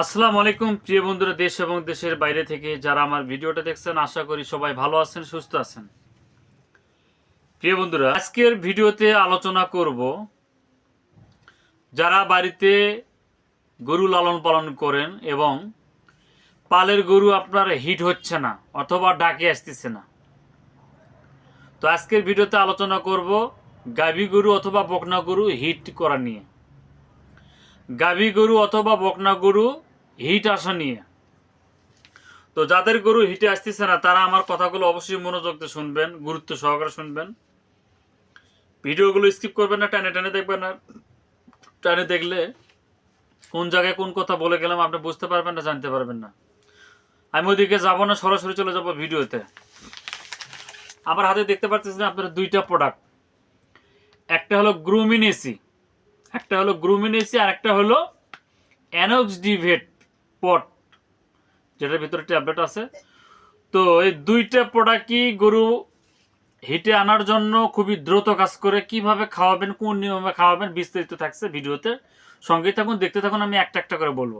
আসসালামু আলাইকুম, প্রিয় বন্ধুরা, দেশ এবং দেশের বাইরে থেকে যারা আমার ভিডিওটা দেখছেন, আশা করি সবাই ভালো আছেন, সুস্থ আছেন। প্রিয় বন্ধুরা, আজকের ভিডিওতে আলোচনা করব যারা বাড়িতে গরু লালন পালন করেন এবং পালের গরু আপনার হিট হচ্ছে না অথবা ডাকে আসতেছে না। তো আজকের ভিডিওতে আলোচনা করব গাভী গরু অথবা বকনা গরু হিট করা নিয়ে। গাভী গরু অথবা বকনা গরু হিট আসা নিয়ে। তো যাদের গরু হিটে আসতেছে না, তারা আমার কথাগুলো অবশ্যই মনোযোগ দিয়ে শুনবেন, গুরুত্ব সহকারে শুনবেন। ভিডিওগুলো স্কিপ করবেন না, টানে টানে দেখবেন না। টানে দেখলে কোন জায়গায় কোন কথা বলে গেলাম আপনি বুঝতে পারবেন না, জানতে পারবেন না। আমি ওদিকে যাব না, সরাসরি চলে যাব ভিডিওতে। আমার হাতে দেখতে পাচ্ছেন আপনার দুইটা প্রোডাক্ট একটা হলো গ্রুমিন এসি একটা হলো গ্রুমিন এসি আর একটা হলো অ্যানক্স ডিভেট পট, যেটার ভিতরে ট্যাবলেট আছে। তো এই দুইটা প্রোডাক্টই গরু হিটে আনার জন্য খুবই দ্রুত কাজ করে, কীভাবে খাওয়াবেন, কোন নিয়মে খাওয়াবেন বিস্তারিত থাকছে ভিডিওতে। সঙ্গে থাকুন, দেখতে থাকুন, আমি একটা একটা করে বলব।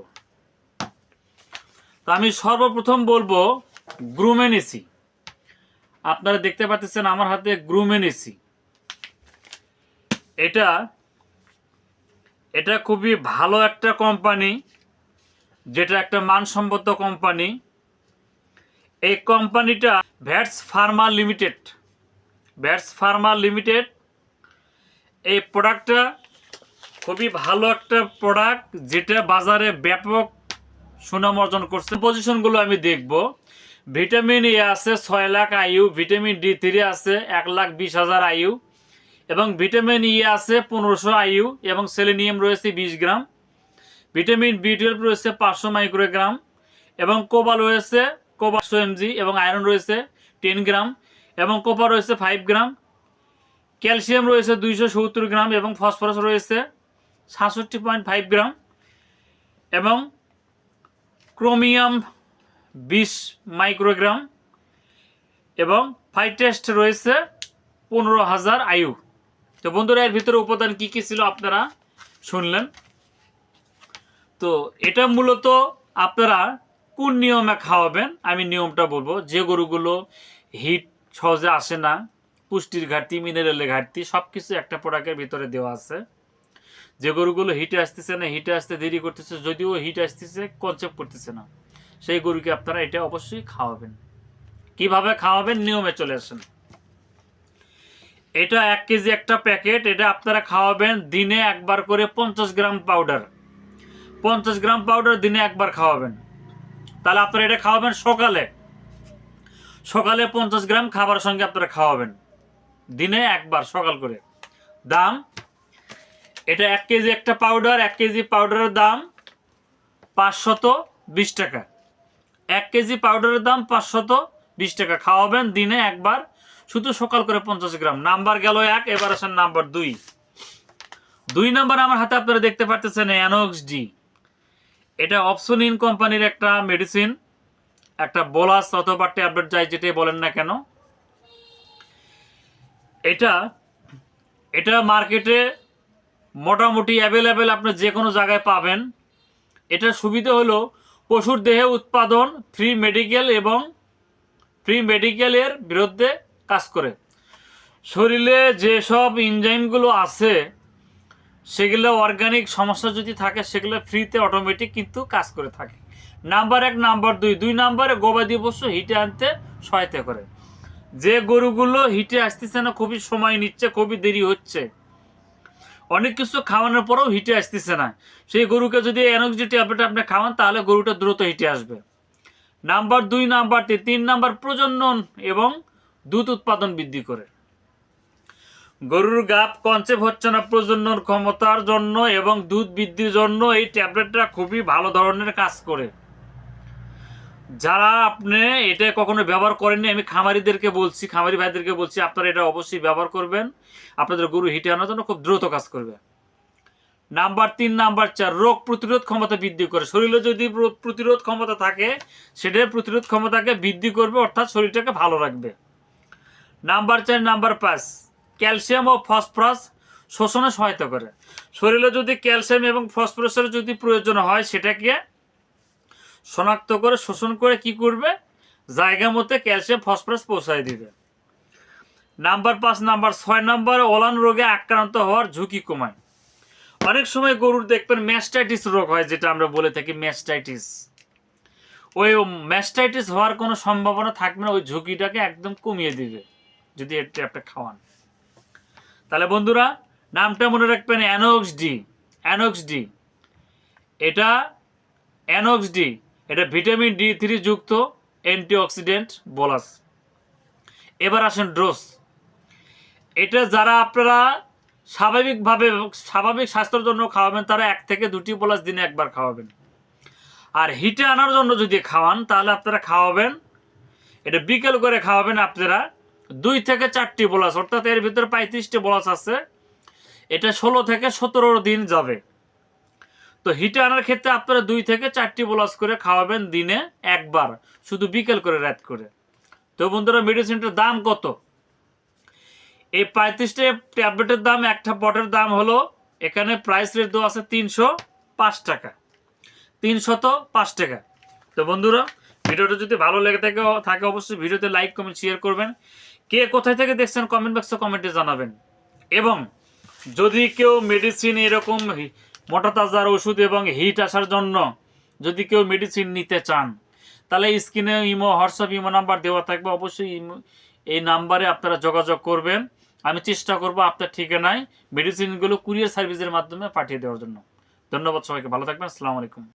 তো আমি সর্বপ্রথম বলব গ্রুমেন এসি। আপনারা দেখতে পাচ্ছেন আমার হাতে গ্রুমেন এসি। এটা এটা খুবই ভালো একটা কোম্পানি যেটা একটা মানসম্মত কোম্পানি এই কোম্পানিটা Vats Pharma Limited Vats Pharma Limited এই প্রোডাক্টটা খুবই ভালো একটা প্রোডাক্ট যেটা বাজারে ব্যাপক সুনাম অর্জন করছে। পজিশনগুলো আমি দেখব। ভিটামিন এ আছে ছয় লাখ আয়ু ভিটামিন ডি থ্রি আছে এক লাখ বিশ হাজার আয়ু এবং ভিটামিন ই আছে পনেরোশো আইইউ এবং সেলেনিয়াম রয়েছে বিশ গ্রাম। ভিটামিন বি টুয়েলভ রয়েছে পাঁচশো মাইক্রোগ্রাম এবং কোবাল রয়েছে কোবাশো এমজি এবং আয়রন রয়েছে টেন গ্রাম এবং কোপার রয়েছে ফাইভ গ্রাম। ক্যালসিয়াম রয়েছে দুইশো সত্তর গ্রাম এবং ফসফরাস রয়েছে সাতষট্টি পয়েন্ট ফাইভ গ্রাম এবং ক্রোমিয়াম বিশ মাইক্রোগ্রাম এবং ফাইটেস্ট রয়েছে পনেরো হাজার আয়ু। তো বন্ধুরা, এর ভিতরে উপাদান কি কি ছিল আপনারা শুনলেন? তো এটা মূলত আপনারা কোন নিয়মে খাওয়াবেন? আমি নিয়মটা বলব, যে গরুগুলো হিট সহজে আসে না, পুষ্টির ঘাটতি মিনারেলের ঘাটতি সব কিছু একটা প্রোডাক্টের ভিতরে দেওয়া আছে। যে গরুগুলো হিটে আসতেছে না হিটে আসতে দেরি করতেছে, যদিও হিট আসতেছে কনসেপ্ট করতেছে না। সেই গরুকে আপনারা এটা অবশ্যই খাওয়াবেন। কীভাবে খাওয়াবেন? নিয়মে চলে আসেন। এটা এক কেজি একটা প্যাকেট, এটা আপনারা খাওয়াবেন দিনে একবার করে পঞ্চাশ গ্রাম পাউডার। পঞ্চাশ গ্রাম পাউডার দিনে একবার খাওয়াবেন। তাহলে আপনারা এটা খাওয়াবেন সকালে। সকালে পঞ্চাশ গ্রাম খাবার সঙ্গে আপনারা খাওয়াবেন। দিনে একবার সকাল করে। দাম, এটা এক কেজি একটা পাউডার এক কেজি পাউডারের দাম পাঁচশত বিশ টাকা। এক কেজি পাউডারের দাম পাঁচশত বিশ টাকা। খাওয়াবেন দিনে একবার, শুধু সকাল করে পঞ্চাশ গ্রাম। নাম্বার গেল এক, এবার আসেন নাম্বার দুই। দুই নাম্বার আমার হাতে আপনারা দেখতে পাচ্ছেন অ্যানক্স ডি এটা অপসোনিন কোম্পানির একটা মেডিসিন একটা বোলাস অথবা ট্যাবলেট যাই যেটাই বলেন না কেন। এটা এটা মার্কেটে মোটামুটি অ্যাভেলেবেল আপনি যে কোনো জায়গায় পাবেন। এটার সুবিধা হলো পশুর দেহে উৎপাদন ফ্রি মেডিকেল এবং ফ্রি মেডিকেলের বিরুদ্ধে কাজ করে। শরীরে যেসব ইনজাইমগুলো আছে সেগুলো অর্গানিক সমস্যা যদি থাকে, সেগুলো ফ্রিতে অটোমেটিক কিন্তু কাজ করে থাকে। নাম্বার এক নাম্বার দুই দুই নাম্বারে গবাদি পশু হিটে আনতে সহায়তা করে। যে গরুগুলো হিটে আসতেছে না, খুবই সময় নিচ্ছে, খুবই দেরি হচ্ছে। অনেক কিছু খাওয়ানোর পরেও হিটে আসতেছে না। সেই গরুকে যদি এনার্জি ট্যাবলেট আপনি খাওয়ান, তাহলে গরুটা দ্রুত হিটে আসবে। নাম্বার দুই নাম্বার তিন তিন নাম্বার প্রজনন এবং দুধ উৎপাদন বৃদ্ধি করে। গরুর গাপ কনসেপ্ট হচ্ছে না প্রজনন ক্ষমতার জন্য এবং দুধ বৃদ্ধির জন্য এই ট্যাবলেটটা খুবই ভালো ধরনের কাজ করে। যারা আপনি এটা কখনো ব্যবহার করেননি, আমি খামারিদেরকে বলছি, খামারি ভাইদেরকে বলছি, আপনারা এটা অবশ্যই ব্যবহার করবেন। আপনাদের গরু হিটে আনার জন্য খুব দ্রুত কাজ করবে। নাম্বার তিন, নাম্বার চার, রোগ প্রতিরোধ ক্ষমতা বৃদ্ধি করে। শরীরে যদি প্রতিরোধ ক্ষমতা থাকে, সেটার প্রতিরোধ ক্ষমতাকে বৃদ্ধি করবে, অর্থাৎ শরীরটাকে ভালো রাখবে। নাম্বার চার, নাম্বার পাঁচ ক্যালসিয়াম ও ফসফরাস শোষণে সহায়তা করে। শরীরে যদি ক্যালসিয়াম এবং ফসফরাসের যদি প্রয়োজন হয়, সেটাকে শনাক্ত করে, শোষণ করে কি করবে? জায়গা মতে ক্যালসিয়াম, ফসফরাস পৌঁছায় দিবে। নাম্বার পাঁচ, নাম্বার ছয়, নাম্বার ওলান রোগে আক্রান্ত হওয়ার ঝুঁকি কমায়। অনেক সময় গরুর দেখবেন ম্যাস্টাইটিস রোগ হয়, যেটা আমরা বলে থাকি ম্যাস্টাইটিস। ওই ম্যাস্টাইটিস হওয়ার কোনো সম্ভাবনা থাকবে না, ওই ঝুঁকিটাকে একদম কমিয়ে দিবে, যদি এটা একটা খাওয়ান। তাহলে বন্ধুরা, নামটা মনে রাখবেন অ্যানোক্স ডি অ্যানোক্স ডি। এটা অ্যানোক্স ডি, এটা ভিটামিন ডি থ্রি যুক্ত অ্যান্টিঅক্সিডেন্ট বলাস। এবার আসেন ড্রোস এটা যারা আপনারা স্বাভাবিকভাবে, স্বাভাবিক স্বাস্থ্যের জন্য খাওয়াবেন, তারা এক থেকে দুটি বলাস দিনে একবার খাওয়াবেন। আর হিটে আনার জন্য যদি খাওয়ান, তাহলে আপনারা খাওয়াবেন, এটা বিকেল করে খাওয়াবেন আপনারা দুই থেকে চারটি বলাস, অর্থাৎ এর ভিতরে পঁয়ত্রিশটি বলাস আছে। এটা ষোলো থেকে সতেরো দিন যাবে। তো হিটে আনার ক্ষেত্রে আপনারা দুই থেকে চারটি বলাস করে খাওয়াবেন দিনে একবার, শুধু বিকেল করে, রাত করে। তো বন্ধুরা, মেডিসিনটার দাম কত? এই পঁয়ত্রিশটা ট্যাবলেটের দাম, একটা পটের দাম হলো, এখানে প্রাইস রেট দেওয়া আছে তিনশো পাঁচ টাকা। তিনশত পাঁচ টাকা। তো বন্ধুরা ভিডিওটা যদি ভালো লেগে থাকে থাকে অবশ্যই ভিডিওতে লাইক কমেন্ট শেয়ার করবেন। কে কোথায় থেকে দেখছেন কমেন্ট বক্সে কমেন্টে জানাবেন। এবং যদি কেউ মেডিসিন এরকম মোটা তাজার ওষুধ এবং হিট আসার জন্য যদি কেউ মেডিসিন নিতে চান, তাহলে স্ক্রিনে ইমো, হোয়াটসঅ্যাপ, ইমো নাম্বার দেওয়া থাকবে। অবশ্যই এই নাম্বারে আপনারা যোগাযোগ করবেন। আমি চেষ্টা করব আপনার ঠিকানায় মেডিসিনগুলো কুরিয়ার সার্ভিসের মাধ্যমে পাঠিয়ে দেওয়ার জন্য। ধন্যবাদ সবাইকে, ভালো থাকবেন। আসসালামু আলাইকুম।